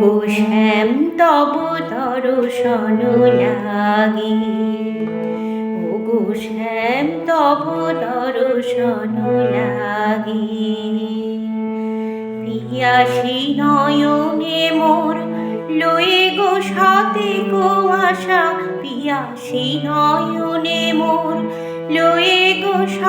ওগো শ্যাম, তব দর্শন লাগি। ওগো শ্যাম, তব দর্শন লাগি। পিয়াসী নয়নে মোর লয়ে গো সাথে গো আশা। পিয়াসী নয়নে মোর লয়ে গো গো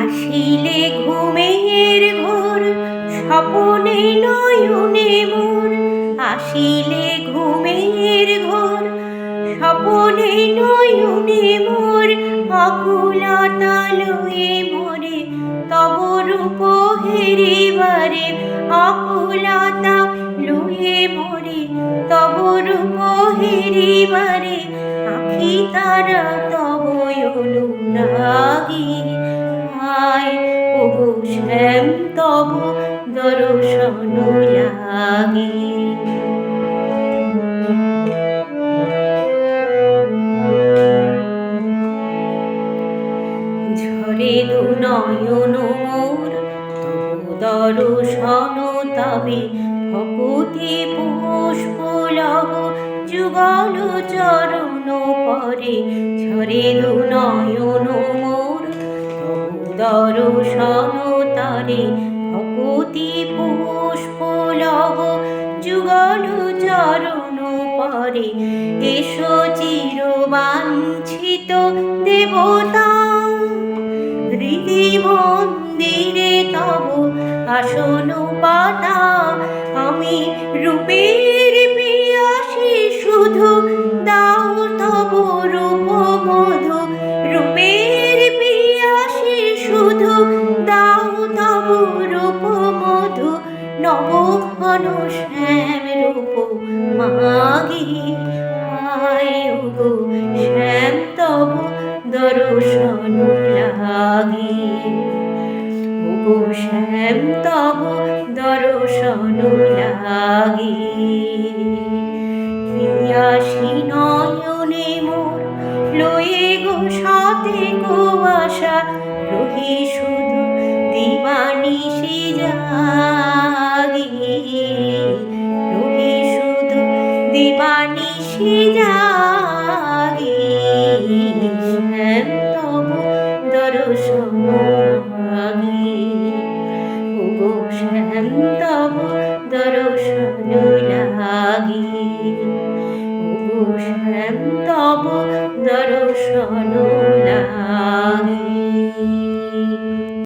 আসিলে ঘুমের ঘোর, স্বপনে নয়নে মোর আসিলে ঘুমের ঘোর, স্বপনে নয়নে মোর অকুলতা লয়ে মোরে তব রূপ হেরিবারে, অকুলতা লয়ে মোরে, তব রূপ হেরিবারে আখি তারা তব অনুরাগী আয় ওগো শ্যাম, তব দর্শন লাগি। ঝরে দু নয়ন মোর, তব দর্শন তবে ভকুতি পুষ্প লব যুগল চরণ পরে ঝরে দু নয়ন মোর দর্শন তরে ভকুতি পুষ্প লব যুগল চরণ পরে এসো চির বাঞ্ছিত দেবতা। হৃদি মন্দিরে তব আসন পাতা আমি রূপের পিয়াসী শুধু, দাও তব রূপ মধু। রূপের পিয়াসী শুধু, দাও তব রূপ মধু। নব শ্যাম রূপ মাগি গো শ্যাম তব দর্শন লাগি ওগো শ্যাম তব দর্শন লাগি। পিয়াসী নয়নে মোর লয়ে গো গো আশা রহি শুধু দিবানিশি জাগি। রহি শুধু দিবানিশি জাগি। শ্যাম তব দর্শন শ্যাম তব দর্শন লাগি শ্যাম তব দর্শন লাগি।